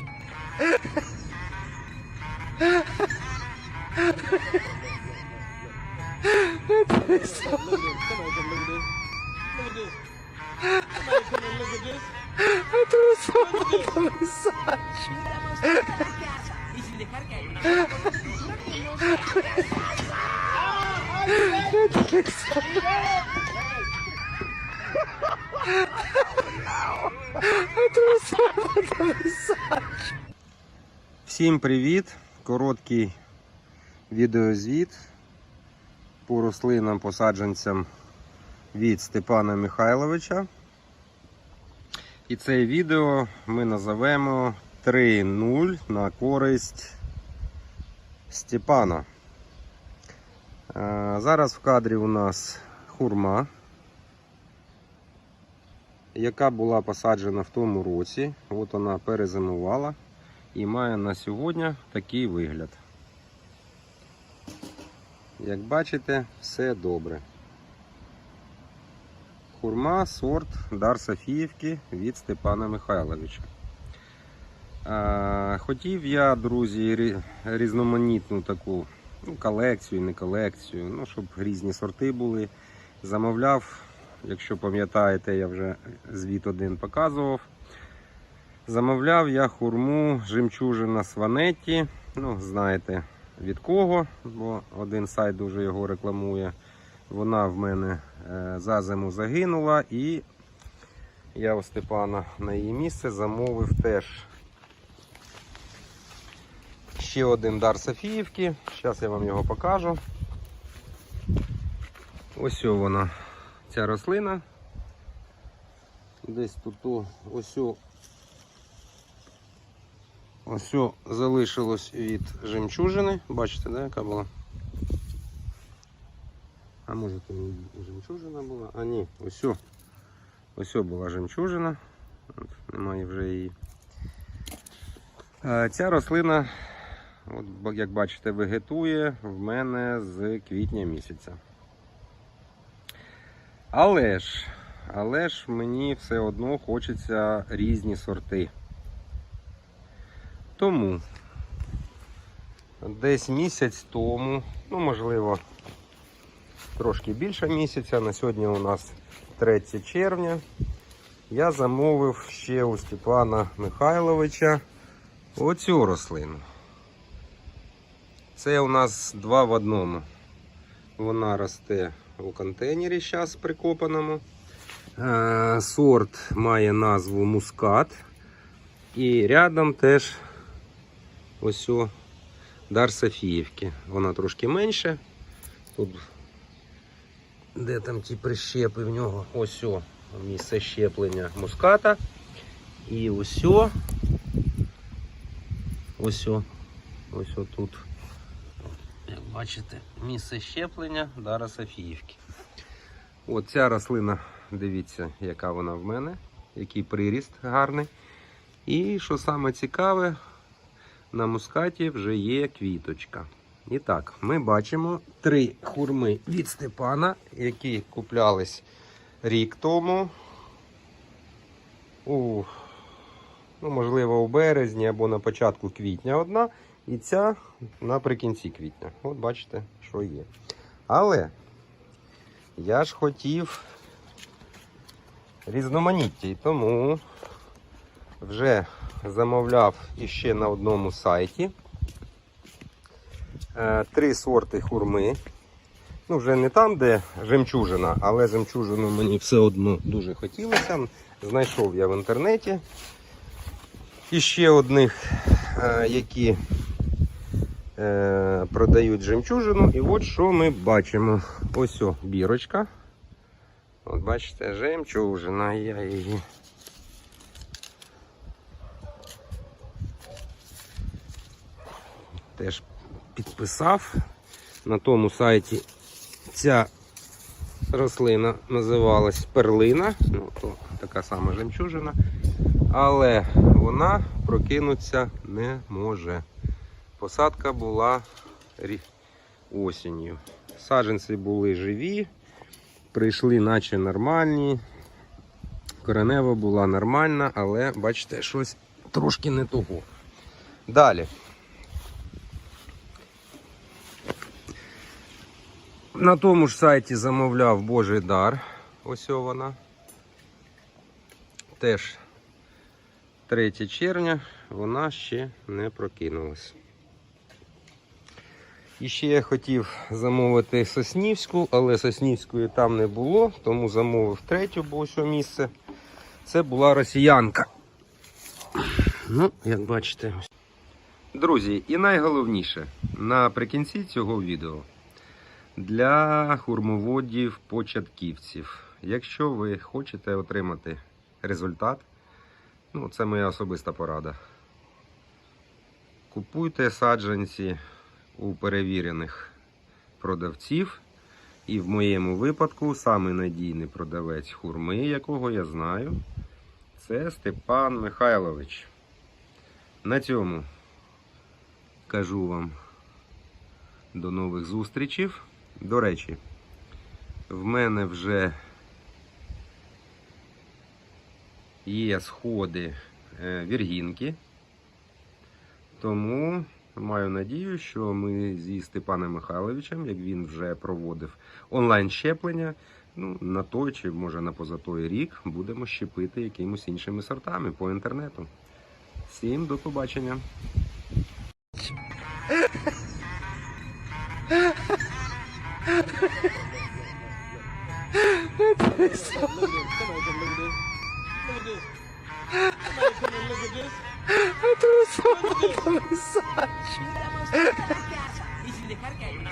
much. that is so... Look at this. Somebody come and look at this. I threw so much massage. Всім привіт! Короткий відеозвіт по рослинам посадженцям від Степана Михайловича. І це відео ми називемо 3.0 на користь Степана. Е, Зараз в кадрі у нас хурма, яка була посаджена в тому році. От вона перезимувала і має на сьогодні такий вигляд. Як бачите, все добре. Хурма сорт Дар Софіївки від Степана Михайловича. Хотів я, друзі, різноманітну таку ну, колекцію, не колекцію, ну, щоб різні сорти були. Замовляв, якщо пам'ятаєте, я вже звіт один показував. Замовляв я хурму жемчужина Сванетті. Ну, знаєте від кого, бо один сайт дуже його рекламує. Вона в мене е, за зиму загинула, і я у Степана на її місце замовив теж ще один дар Софіївки. Зараз я вам його покажу. Ось вона, ця рослина. Десь тут ось Ось залишилось від жемчужини. Бачите, да, яка була? А може то не жемчужина була? А ні, ось. Ось була жемчужина. От, немає вже її. Е, Ця рослина, от, як бачите, вегетує в мене з квітня місяця. Але ж, але ж мені все одно хочеться різні сорти. Тому десь місяць тому, ну можливо, трошки більше місяця. На сьогодні у нас 3 червня. Я замовив ще у Степана Михайловича оцю рослину. Це у нас два в одному. Вона росте у контейнері зараз прикопаному. Е, Сорт має назву мускат. І рядом теж ось о, дар Софіївки. Вона трошки менше. Тут де там ті прищепи в нього? Ось о, місце щеплення муската. І ось о, ось о, ось о тут. Бачите, місце щеплення Дара Софіївки. От ця рослина, дивіться, яка вона в мене, який приріст гарний. І що саме цікаве, на мускаті вже є квіточка. І так, ми бачимо три хурми від Степана, які куплялись рік тому. У, ну, можливо, у березні або на початку квітня одна. І ця наприкінці квітня. От бачите, що є. Але я ж хотів різноманіття, і тому вже замовляв іще на одному сайті. Е, Три сорти хурми. Ну, вже не там, де жемчужина, але жемчужину мені все одно дуже хотілося. Знайшов я в інтернеті. І ще одних, е, які продають жемчужину. І от що ми бачимо. Ось о, бірочка. От бачите, жемчужина, я її. Теж підписав. На тому сайті ця рослина називалась перлина. Ну, то така сама жемчужина. Але вона прокинутися не може. Посадка була осінню. Саджанці були живі, прийшли наче нормальні. Коренева була нормальна, але бачите, щось трошки не того. Далі. На тому ж сайті замовляв Божий дар. Ось вона. Теж 3 червня вона ще не прокинулась. І ще я хотів замовити Соснівську, але Соснівської там не було, тому замовив третю, бо ось місце. Це була росіянка. Ну, як бачите. Друзі, і найголовніше наприкінці цього відео для хурмоводів початківців. Якщо ви хочете отримати результат, ну це моя особиста порада. Купуйте саджанці у перевірених продавців. І в моєму випадку самий надійний продавець хурми, якого я знаю, це Степан Михайлович. На цьому кажу вам до нових зустрічів. До речі, в мене вже є сходи е, віргінки. Тому маю надію, що ми зі Степаном Михайловичем, як він вже проводив онлайн щеплення, ну, на той чи може на позатой рік будемо щепити якимось іншими сортами по інтернету. Всім до побачення! Y sin dejar que haya una